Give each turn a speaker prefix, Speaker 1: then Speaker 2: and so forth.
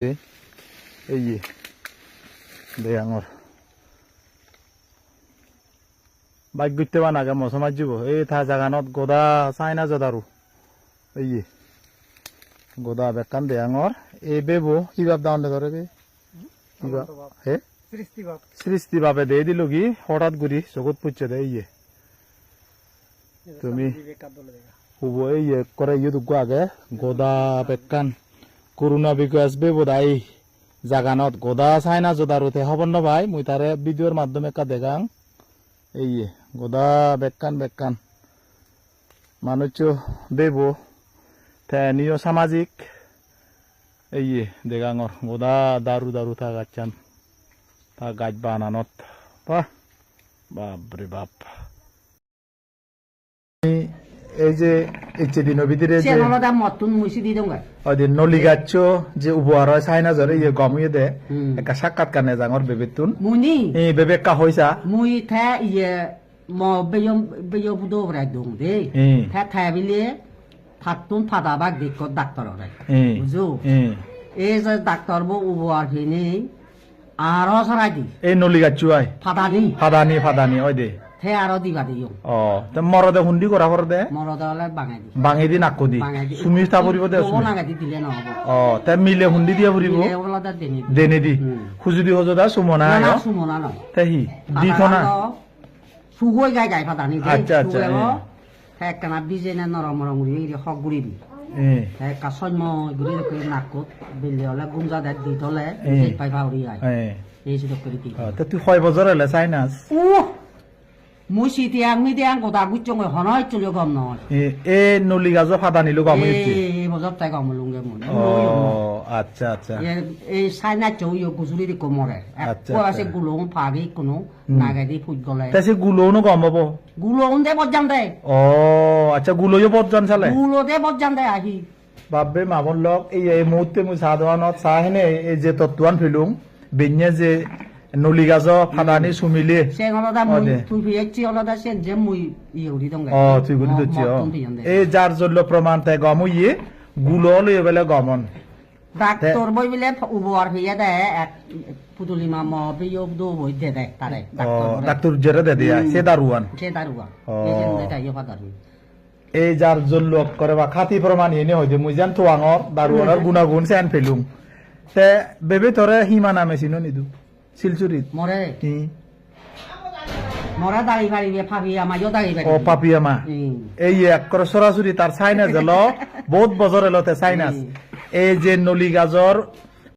Speaker 1: এই এই যে দেয়াঙর বাইক গুইতে বা নাগে মৌসুমাত যাব এই থা জাগানত গদা চাইনা জদাৰু এই যে গদা বেকান দেয়াঙর এই বেবো কিবা দাম দে ধরে বে কিবা হে
Speaker 2: সৃষ্টিভাব
Speaker 1: সৃষ্টি ভাবে দিয়ে দিল কি হঠাৎ গুড়ি চকুত পুচ্ছে দে এই যে তুমি
Speaker 2: বিবেকার দলে দেখা
Speaker 1: হুব এই যে করে ইয়ে দুগো আগে গদা বেকান করোনা বিকাশ বে বোধাই জাগানত গদা চাইনা জদারুতে হব ন ভাই মুই তারে ভিডিওর মাধ্যমে কা দেখাং এই গদা বেকান বেকান মানুষ বেবো নিয় সামাজিক এই দেগাঙর গদা দারু দারু থা গাচ্ছান তা গাছ বানানত বাহ বাপরে বাপ এই যে এইচডি নবীদের যে নলি গাছ যে উপহার হয় চাইনা জরে ইয়ে গমিয়ে দে। একটা সাক্ষাৎ কানে জাঙর বেবেতুন।
Speaker 2: মুনি।
Speaker 1: এই বেবে কা হইছা
Speaker 2: মুই থা ইয়ে ম বেয়ম বেয় বুদো বরা দং। দে
Speaker 1: হুম।
Speaker 2: থা থা বিলে ফাতুন ফাদা বাগ দিক ডাক্তার। বুঝু। এই। যে ডাক্তার বো উবর ফিনি আরও সরাই দি।
Speaker 1: এই নলি গাছ আই
Speaker 2: ফাদা
Speaker 1: ফাদানি ফাদানি ওই দে।
Speaker 2: থে আরও দিবা দিও।
Speaker 1: অ তে মরদে হুন্ডি করা করে দে
Speaker 2: মরদলে বাঙাই দি।
Speaker 1: বাঙি দি নাকো দি।
Speaker 2: বাঙাই দি।
Speaker 1: সুমি তা পরিব দে
Speaker 2: ও নাগা দি দিলে নহব।
Speaker 1: অ তে মিলে হুন্ডি দিয়া পরিব
Speaker 2: ওলা দেনি দি।
Speaker 1: দেনে দি।
Speaker 2: হুম।
Speaker 1: খুজুদি হজদা সুমনা
Speaker 2: না না সুমনা নয়
Speaker 1: তে হি দি থনা।
Speaker 2: সুগৈ গাই গাই ফাদানি
Speaker 1: আচ্ছা, আচ্ছা, এ।
Speaker 2: একখানা বিজেনে নরম নরম গুড়ি হক গুড়ি দি।
Speaker 1: এ।
Speaker 2: একটা সৈন্য গুড়ি করে নাকত বিল্লি হলে গুঞ্জা দি থলে
Speaker 1: এ।
Speaker 2: পাই ভাউরি আয়
Speaker 1: এ।
Speaker 2: এই সুযোগ করে দি।
Speaker 1: তে তুই কয় বছর হলে চাইনাস
Speaker 2: ও মুই সিতিয়াং মিতিয়াং গোটা গুচং হনয় চলিও গম নহয়।
Speaker 1: এ এ নলি গাছ ফাদানিলো গমি
Speaker 2: এই বজর তাই গম লুঙ্গে মনে
Speaker 1: ও আচ্ছা আচ্ছা।
Speaker 2: এই চাইনা চৌ ইয়ে গুজুরি দি কমরে
Speaker 1: আচ্ছা,
Speaker 2: আছে
Speaker 1: আচ্ছা।
Speaker 2: গুলং ফাগি কোনো নাগাই দি ফুট গলে
Speaker 1: তে সে গুলোনো গম পাবো
Speaker 2: গুলং দে বজান দে।
Speaker 1: ও আচ্ছা গুলোও পর্যন চালে?
Speaker 2: গুলো দে বজান দে আহি।
Speaker 1: বাবে মামন লগ এই এই মুহূর্তে মুই দোকানত চাহ এই যে তত্ত্বান ফিলুং বেnye যে নলি গাছ ফাদানি সুমিলে এই যার জন্য প্রমাণ তাই গম ইয়ে গুলো লই বেলে গমন
Speaker 2: ডাক্তর বই বিলে উবর ফিয়ে দে এক পুতুলি মা ম বিয় দো বই দে দে তারে ডাক্তর
Speaker 1: জেরে দে দিয়া সে দারুয়ান
Speaker 2: সে দারুয়া এই যে দে তাই ফাদার
Speaker 1: এই যার জন্য করে বা খাতি প্রমাণ এনে হইতে মুই জান থোয়াঙর দারুয়ানের গুণাগুণ সেন ফেলুম তে বেবে তোরে হিমা নামে চিনো নিদু শিলচুরিত।
Speaker 2: মরে।
Speaker 1: কি?
Speaker 2: মরা দাড়ি বাড়ি ইয়ে দাড়ি বাড়ি
Speaker 1: ও পাপিয়ামা
Speaker 2: হুম।
Speaker 1: এই এক করে সরাসরি তার সাইনাস এলো বহুত বছর এলো তে সাইনাস এই যে নলি গাজর